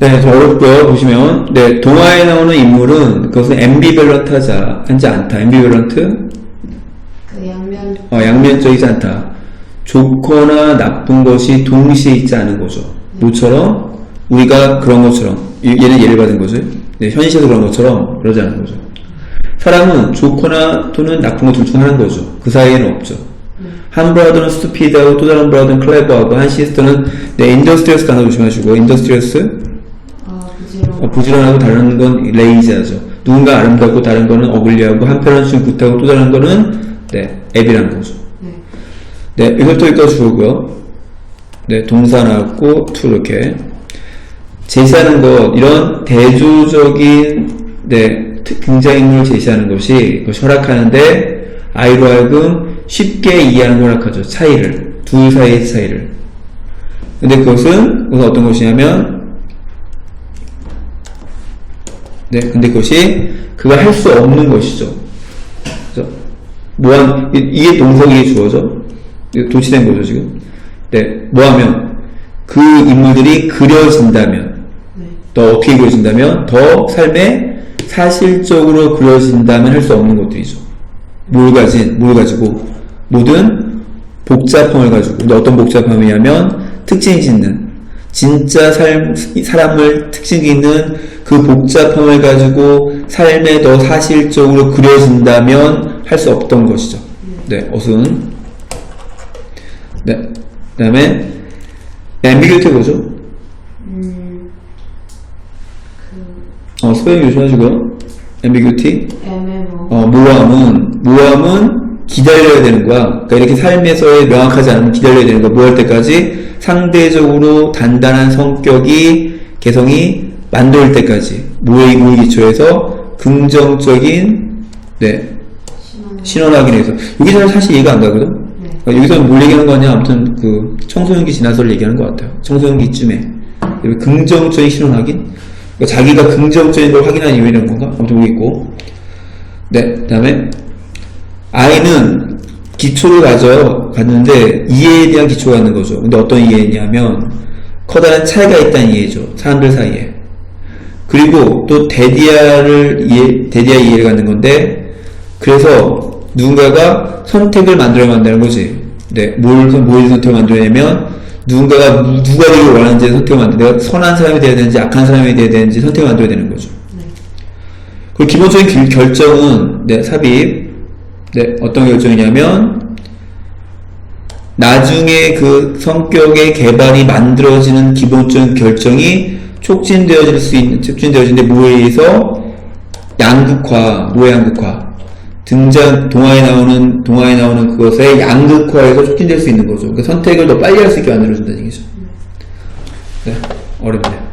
네, 좀 어렵고요. 보시면 네, 동화에 나오는 인물은 그것은 앰비밸런트하자 하지 않다. 앰비밸런트 그 양면 어, 양면적이지 않다. 좋거나 나쁜 것이 동시에 있지 않은 거죠. 모처럼 우리가 그런 것처럼 이- 얘는 예를 받은 거죠. 네, 현실에서 그런 것처럼 그러지 않은 거죠. 사람은 좋거나 또는 나쁜 것둘중 하나인 거죠. 그 사이에는 없죠. 한 브라더는 스투피드하고 또 다른 브라더는 클레버하고 한 시스터는 네, 인더스트리어스 단어 조심하시고 인더스트리어스 어, 부지런하고 다른 건 레이지하죠. 누군가 아름답고 다른 거는 어글리하고 한편은 좀 굿하고 또 다른 거는 네, 앱이라는 거죠. 네. 네, 이것도 여기까지 주고요. 네, 동사 나왔고, to 이렇게. 제시하는 것, 이런 대조적인, 네, 특- 등장인물을 제시하는 것이, 그것이 허락하는데, 아이로 하여금 쉽게 이해하는 걸 허락하죠. 차이를. 둘 사이의 차이를. 근데 그것은, 우선 어떤 것이냐면, 네, 근데 그것이, 그가 할 수 없는 것이죠. 그죠? 뭐한, 이- 이게 동석이 이게 주어져. 도치된 거죠, 지금. 네, 뭐하면, 그 인물들이 그려진다면, 네. 더 어떻게 그려진다면, 더 삶에 사실적으로 그려진다면 할 수 없는 것들이죠. 뭘 가진, 뭘 가지고, 모든 복잡함을 가지고, 근데 어떤 복잡함이냐면, 특징 짓는, 진짜 삶, 사람을 특징 있는 그 복잡함을 가지고 삶에 더 사실적으로 그려진다면 할 수 없던 것이죠. 네, 어순. 네, 그 다음에, 앰비규티 뭐죠? 음, 어, 소형 조심하시고요. 앰비규티. 애매모 어, 모함은, 모함은 기다려야 되는 거야. 그러니까 이렇게 삶에서의 명확하지 않으면 기다려야 되는 거야. 뭐할 때까지? 상대적으로 단단한 성격이, 개성이 만들 때까지. 모의, 모의 기초에서 긍정적인, 네, 신원 신원하기 위해서. 여기서는 사실 이해가 안 가거든? 네. 그러니까 여기서 뭘 얘기하는 거냐? 아무튼 그 청소년기 지나서를 얘기하는 것 같아요. 청소년기쯤에. 여기 긍정적인 신원 확인? 그러니까 자기가 긍정적인 걸 확인한 이유 이런 건가? 아무튼 모르겠고. 네, 그 다음에 아이는 기초를 가져 갔는데 이해에 대한 기초가 있는 거죠. 근데 어떤 이해냐면 커다란 차이가 있다는 이해죠. 사람들 사이에. 그리고 또 데디아를 이해, 데디아 이해를 갖는 건데 그래서 누군가가 선택을 만들어 만다는 거지. 네, 뭘, 선- 뭘 선택을 만들어내면 누군가가 누- 누가 되길 원하는지 선택을 만들 내가 선한 사람이 되어야 되는지 악한 사람이 되어야 되는지 선택을 만들어야 되는 거죠. 네. 그리고 기본적인 길- 결정은 네, 삽입 네, 어떤 결정이냐면 나중에 그 성격의 개발이 만들어지는 기본적인 결정이 촉진되어질 수 있는 촉진되어지는데 뭐에 의해서 양극화, 뭐의 양극화 등장 동화에 나오는 동화에 나오는 그것의 양극화에서 촉진될 수 있는 거죠. 그 선택을 더 빨리 할 수 있게 만들어준다는 얘기죠. 네, 어렵네요.